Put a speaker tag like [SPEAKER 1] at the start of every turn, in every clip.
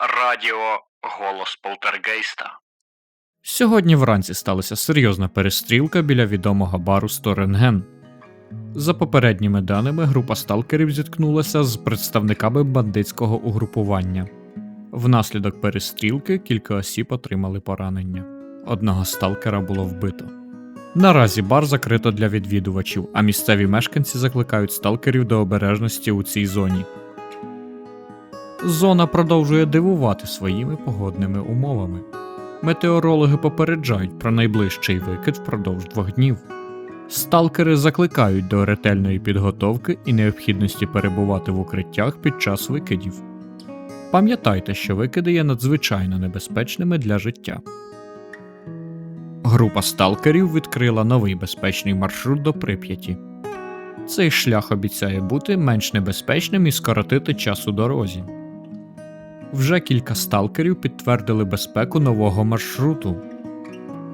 [SPEAKER 1] Радіо Голос Полтергейста.
[SPEAKER 2] Сьогодні вранці сталася серйозна перестрілка біля відомого бару Сторенген. За попередніми даними, група сталкерів зіткнулася з представниками бандитського угрупування. Внаслідок перестрілки кілька осіб отримали поранення. Одного сталкера було вбито. Наразі бар закрито для відвідувачів, а місцеві мешканці закликають сталкерів до обережності у цій зоні. Зона продовжує дивувати своїми погодними умовами. Метеорологи попереджають про найближчий викид впродовж двох днів. Сталкери закликають до ретельної підготовки і необхідності перебувати в укриттях під час викидів. Пам'ятайте, що викиди є надзвичайно небезпечними для життя. Група сталкерів відкрила новий безпечний маршрут до Прип'яті. Цей шлях обіцяє бути менш небезпечним і скоротити час у дорозі. Вже кілька сталкерів підтвердили безпеку нового маршруту,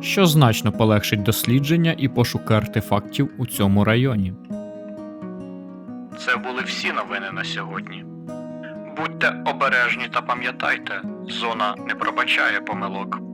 [SPEAKER 2] що значно полегшить дослідження і пошуки артефактів у цьому районі.
[SPEAKER 1] Це були всі новини на сьогодні. Будьте обережні та пам'ятайте, зона не пробачає помилок.